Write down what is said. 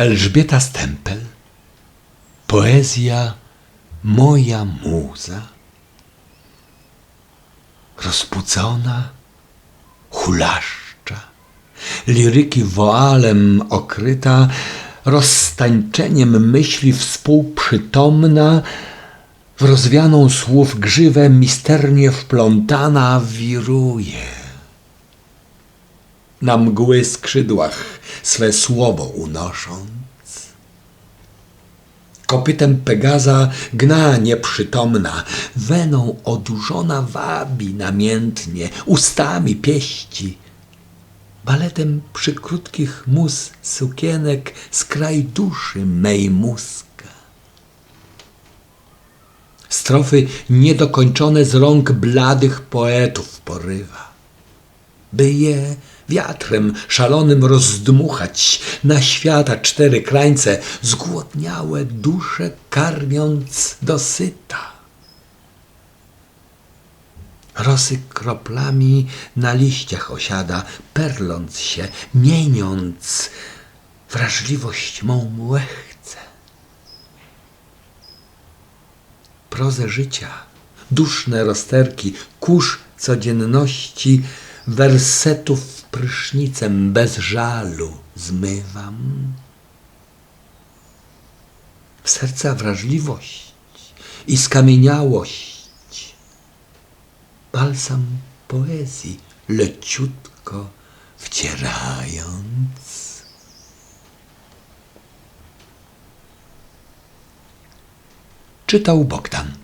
Elżbieta Stempel. Poezja Moja muza. Rozpucona Hulaszcza. Liryki woalem okryta. Roztańczeniem myśli współprzytomna. W rozwianą słów grzywę misternie wplątana wiruje na mgły skrzydłach swe słowo unosząc. Kopytem Pegaza gna nieprzytomna, weną odurzona wabi namiętnie, ustami pieści. Baletem przy krótkich mus sukienek z kraj duszy mej muska. Strofy niedokończone z rąk bladych poetów porywa by je wiatrem szalonym rozdmuchać na świata cztery krańce, zgłodniałe dusze karmiąc dosyta. Rosy kroplami na liściach osiada, perląc się, mieniąc wrażliwość mą łechce. prozę życia, duszne rozterki, kurz codzienności, wersetów prysznicem bez żalu zmywam. W serca wrażliwość i skamieniałość, balsam poezji leciutko wcierając. Czytał Bogdan.